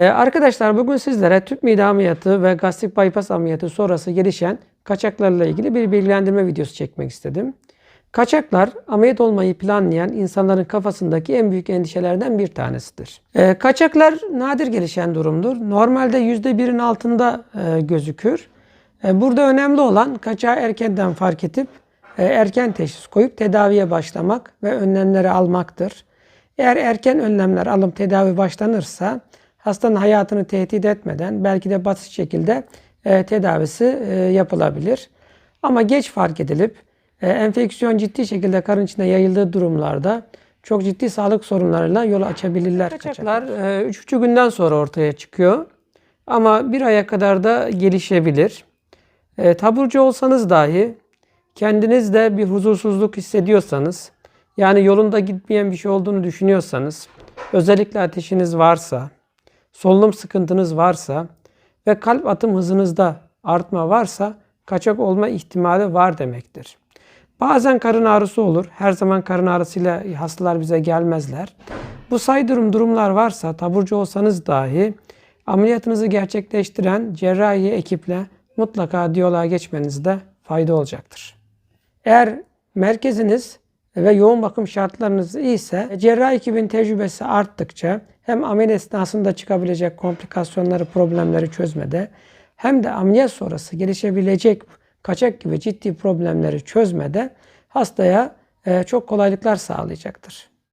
Ee, arkadaşlar bugün sizlere tüp mide ameliyatı ve gastrik bypass ameliyatı sonrası gelişen kaçaklarla ilgili bir bilgilendirme videosu çekmek istedim. Kaçaklar ameliyat olmayı planlayan insanların kafasındaki en büyük endişelerden bir tanesidir. Ee, kaçaklar nadir gelişen durumdur. Normalde %1'in altında e, gözükür. E, burada önemli olan kaçağı erkenden fark edip e, erken teşhis koyup tedaviye başlamak ve önlemleri almaktır. Eğer erken önlemler alım tedavi başlanırsa hastanın hayatını tehdit etmeden belki de basit şekilde e, tedavisi e, yapılabilir. Ama geç fark edilip e, enfeksiyon ciddi şekilde karın içine yayıldığı durumlarda çok ciddi sağlık sorunlarıyla yol açabilirler. Kaçaklar 3,5 günden sonra ortaya çıkıyor. Ama bir aya kadar da gelişebilir. E, taburcu olsanız dahi kendinizde bir huzursuzluk hissediyorsanız, yani yolunda gitmeyen bir şey olduğunu düşünüyorsanız, özellikle ateşiniz varsa, solunum sıkıntınız varsa ve kalp atım hızınızda artma varsa kaçak olma ihtimali var demektir. Bazen karın ağrısı olur. Her zaman karın ağrısıyla hastalar bize gelmezler. Bu saydığım durumlar varsa taburcu olsanız dahi ameliyatınızı gerçekleştiren cerrahi ekiple mutlaka diyaloğa geçmenizde fayda olacaktır. Eğer merkeziniz ve yoğun bakım şartlarınız iyiyse cerrahi ekibin tecrübesi arttıkça hem ameliyat esnasında çıkabilecek komplikasyonları, problemleri çözmede hem de ameliyat sonrası gelişebilecek kaçak gibi ciddi problemleri çözmede hastaya e, çok kolaylıklar sağlayacaktır.